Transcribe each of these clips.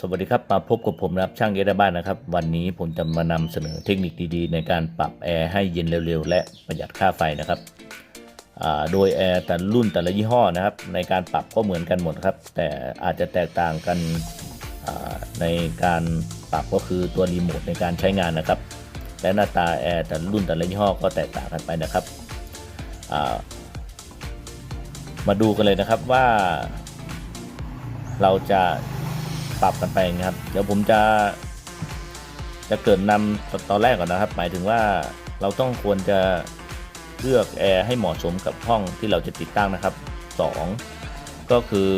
สวัสดีครับมาพบกับผมนะครับช่างเอได้บ้านนะครับ วันนี้ผมจะมานำเสนอเทคนิคดีๆ ในการปรับแอร์ให้เย็นเร็วๆ และประหยัดค่าไฟนะครับโดยแอร์แต่รุ่นแต่ละยี่ห้อนะครับ ในการปรับก็เหมือนกันหมดครับ แต่อาจจะแตกต่างกันในการปรับก็คือตัวรีโมทในการใช้งานนะครับและหน้าตาแอร์แต่รุ่นแต่ละยี่ห้อก็แตกต่างกันไปนะครับมาดูกันเลยนะครับว่าเราจะ ปรับกันไปนะครับ เดี๋ยวผมจะ จะเกรินนำตอนแรกก่อนนะครับ หมายถึงว่าเราต้องควรจะเลือกแอร์ให้เหมาะสมกับห้องที่เราจะติดตั้งนะครับ 2 ก็คือ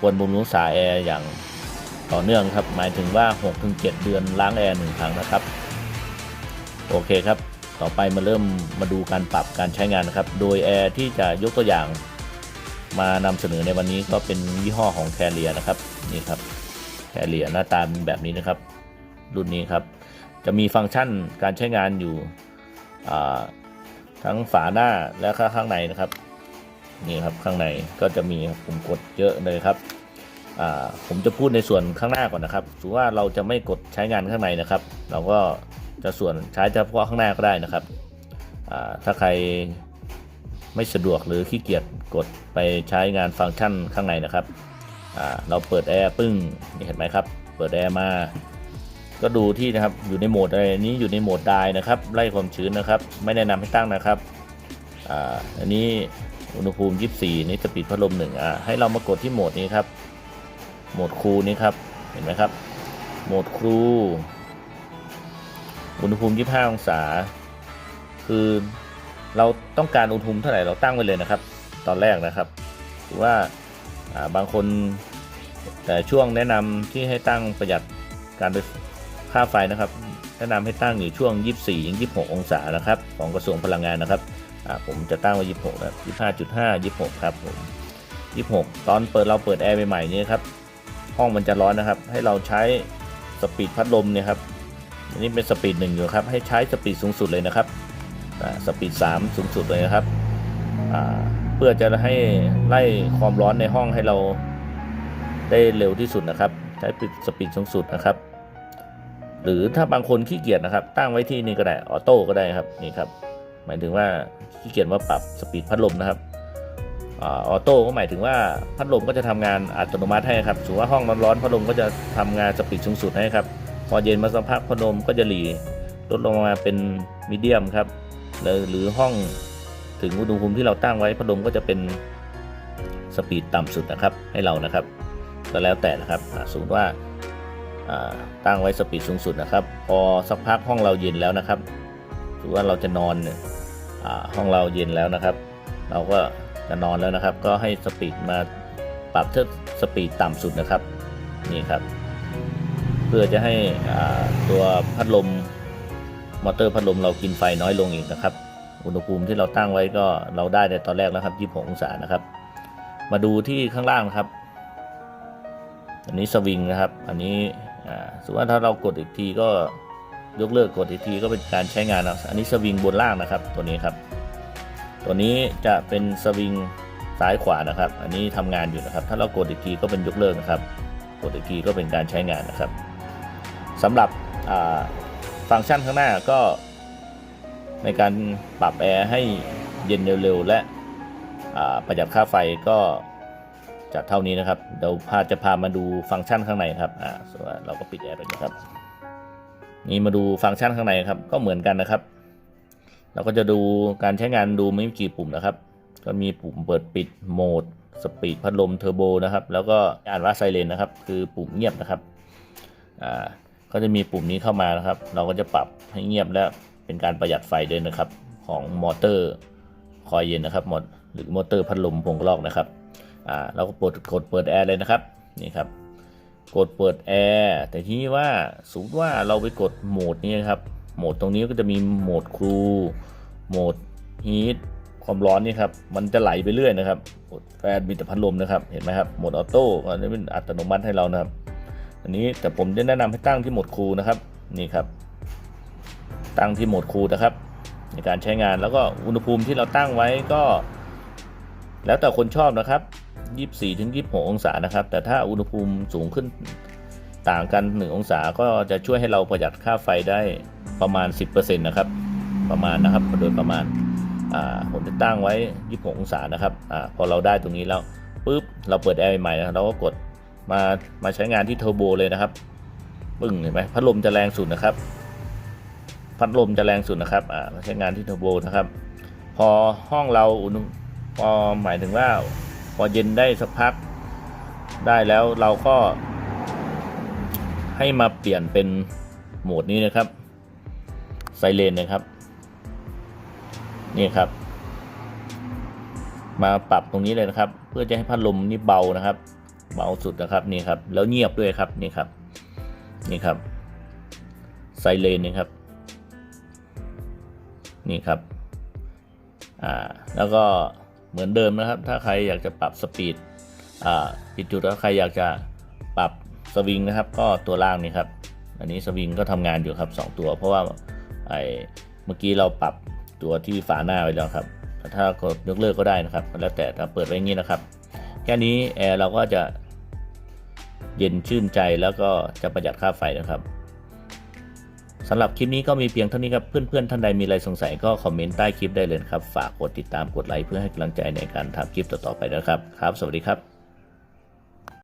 ควรบำรุงรักษาแอร์อย่างต่อเนื่องครับ หมายถึงว่า 6-7 เดือนล้างแอร์หนึ่งครั้งนะครับ โอเคครับ ต่อไปมาเริ่มมาดูการปรับการใช้งานนะครับ โดยแอร์ที่จะยกตัวอย่าง มานำเสนอในวันนี้ก็เป็นยี่ห้อของแคเรียนะครับนี่ครับแคเรียหน้าตาเป็นแบบนี้นะครับ รุ่นนี้ครับ จะมีฟังก์ชันการใช้งานอยู่ทั้งฝาหน้าและข้างในนะครับนี่ครับข้างในก็จะมีปุ่มกดเยอะเลยครับผมจะพูดในส่วนข้างหน้าก่อนนะครับถือว่าเราจะไม่กดใช้งานข้างในนะครับ เราก็จะส่วนใช้เฉพาะข้างหน้าก็ได้นะครับถ้าใคร ไม่สะดวกหรือขี้เกียจกดไปใช้งานฟังก์ชันข้างในนะครับเราเปิดแอร์ปึ้งนี่เห็นไหมครับ เปิดแอร์มา ก็ดูที่นะครับอยู่ในโหมดอะไรนี้อยู่ในโหมดไดนะครับ ไล่ความชื้นนะครับ ไม่แนะนำให้ตั้งนะครับอันนี้อุณหภูมิ 24 นี่สปีดพัดลมหนึ่งอ่าให้เรามากดที่โหมดนี้ครับ โหมดครูนี้ครับ เห็นไหมครับ โหมดครู อุณหภูมิ 25 องศา คือ เราต้องการอุณหภูมิเท่าไหร่เราตั้งไว้เลยนะครับ ตอนแรกนะครับหรือว่าบางคนแต่ช่วงแนะนำที่ให้ตั้งประหยัดการไฟค่าไฟนะครับ แนะนำให้ตั้งอยู่ช่วง 24ถึง26 องศานะครับ ของกระทรวงพลังงานนะครับผมจะตั้งไว้26นะ25.5 26 ครับผม26 ตอนเปิดเราเปิดแอร์ใหม่ๆนี้ครับ ห้องมันจะร้อนนะครับ ให้เราใช้สปีดพัดลมเนี่ยครับอันนี้เป็นสปีดหนึ่งอยู่ครับ ให้ใช้สปีดสูงสุดเลยนะครับ สปีด 3 สูงสุดเลยนะครับ เพื่อจะให้ไล่ความร้อนในห้องให้เราได้เร็วที่สุดนะครับ ใช้สปีดสูงสุดนะครับ หรือถ้าบางคนขี้เกียจนะครับ ตั้งไว้ที่นี่ก็ได้ออโต้ก็ได้ครับนี่ครับ หมายถึงว่าขี้เกียจว่าปรับสปีดพัดลมนะครับออโต้ก็หมายถึงว่าพัดลมก็จะทำงานอัตโนมัติให้ครับสมมติว่าห้องร้อนๆพัดลมก็จะทำงานสปีดสูงสุดให้ครับ พอเย็นมาสักพักพัดลมก็จะหลีลดลงมาเป็นมีเดียมครับ หรือหรือห้องถึงอุณหภูมิที่เราตั้งไว้พัดลมก็จะเป็นสปีดต่ำสุดนะครับให้เรานะครับก็แล้วแต่นะครับอ่าสมมติว่าตั้งไว้สปีดสูงสุดนะครับ พอสักพักห้องเราเย็นแล้วนะครับถือว่าเราจะนอนเนี่ยอ่าห้องเราเย็นแล้วนะครับ เราก็จะนอนแล้วนะครับ ก็ให้สปีดมาปรับเท่าสปีดต่ำสุดนะครับนี่ครับ เพื่อจะให้ตัวพัดลม มอเตอร์พัดลมเรากินไฟน้อยลงอีกนะครับ อุณหภูมิที่เราตั้งไว้ก็เราได้ในตอนแรกแล้วครับ 26 องศานะครับ มาดูที่ข้างล่างนะครับ อันนี้สวิงนะครับ อันนี้สมมติว่าถ้าเรากดอีกทีก็ยกเลิกกดอีกทีก็เป็นการใช้งานนะอันนี้สวิงบนล่างนะครับ ตัวนี้ครับ ตัวนี้จะเป็นสวิงซ้ายขวานะครับ อันนี้ทำงานอยู่นะครับ ถ้าเรากดอีกทีก็เป็นยกเลิกนะครับ กดอีกทีก็เป็นการใช้งานนะครับสำหรับ ฟังก์ชันข้างหน้าก็ ในการปรับแอร์ให้เย็นเร็วๆ และประหยัดค่าไฟก็จะเท่านี้นะครับ เดี๋ยวพาจะพามาดูฟังก์ชันข้างในครับอ่าส่วนเราก็ปิดแอร์ไปนะครับ นี่มาดูฟังก์ชันข้างในครับ ก็เหมือนกันนะครับ เราก็จะดูการใช้งานดูไม่มีกี่ปุ่มนะครับ ก็มีปุ่มเปิดปิดโหมดสปีดพัดลมเทอร์โบนะครับ แล้วก็อ่านว่าไซเรนนะครับ คือปุ่มเงียบนะครับ อ่า ก็จะมีปุ่มนี้เข้ามานะครับ เราก็จะปรับให้เงียบและเป็นการประหยัดไฟด้วยนะครับ ของมอเตอร์คอยเย็นนะครับหมดหรือมอเตอร์พัดลมพวงกลอกนะครับอ่าเราก็กดกดเปิดแอร์เลยนะครับนี่ครับกดเปิดแอร์แต่ทีนี้ว่าสมมติว่าเราไปกดโหมดนี้ครับโหมดตรงนี้ก็จะมีโหมดครูโหมดฮีทความร้อนนี่ครับมันจะไหลไปเรื่อยนะครับกดแฟนมีแต่พัดลมนะครับเห็นไหมครับโหมดออโต้อันนี้เป็นอัตโนมัติให้เรานะครับ อันนี้แต่ผมจะแนะนำให้ตั้งที่โหมดครูนะครับนี่ครับ ตั้งที่โหมดครูนะครับ ในการใช้งานแล้วก็อุณหภูมิที่เราตั้งไว้ก็ แล้วแต่คนชอบนะครับ 24ถึง26 องศานะครับ แต่ถ้าอุณหภูมิสูงขึ้นต่างกัน 1 องศาก็จะช่วยให้เราประหยัดค่าไฟได้ประมาณ 10%นะครับ ประมาณนะครับโดยประมาณอ่าผมจะตั้งไว้ 26 องศานะครับอาพอเราได้ตรงนี้แล้วปุ๊บเราเปิดแอร์ใหม่นะเราก็กด มามาใช้งานที่เทอร์โบเลยนะครับปึ้งเห็นไหมพัดลมจะแรงสุดนะครับ พัดลมจะแรงสุดนะครับอ่ามาใช้งานที่เทอร์โบนะครับ พอห้องเราอุณพอหมายถึงว่าพอเย็นได้สักพักได้แล้วเราก็ให้มาเปลี่ยนเป็นโหมดนี้นะครับไซเรนนะครับนี่ครับ มาปรับตรงนี้เลยนะครับ เพื่อจะให้พัดลมนี่เบานะครับ เบาสุดนะครับนี่ครับ แล้วเงียบด้วยครับนี่ครับ นี่ครับไซเรนนี่ครับ นี่ครับอ่าแล้วก็เหมือนเดิมนะครับ ถ้าใครอยากจะปรับสปีดอ่าปิดจุดแล้วใครอยากจะปรับสวิงนะครับ ก็ตัวล่างนี่ครับ อันนี้สวิงก็ทำงานอยู่ครับ 2 ตัว เพราะว่าไอเมื่อกี้เราปรับตัวที่ฝาหน้าไว้แล้วครับ ถ้ากดยกเลิกก็ได้นะครับ แล้วแต่ถ้าเปิดไว้อย่างนี้นะครับ แค่นี้แอร์เราก็จะ เย็นชื่นใจแล้วก็จะประหยัดค่าไฟนะครับสำหรับคลิปนี้ก็มีเพียงเท่านี้ครับ เพื่อนๆ ท่านใดมีอะไรสงสัยก็คอมเมนต์ใต้คลิปได้เลยครับ ฝากกดติดตามกดไลค์เพื่อให้กำลังใจในการทำคลิปต่อๆไปนะครับ ครับ สวัสดีครับ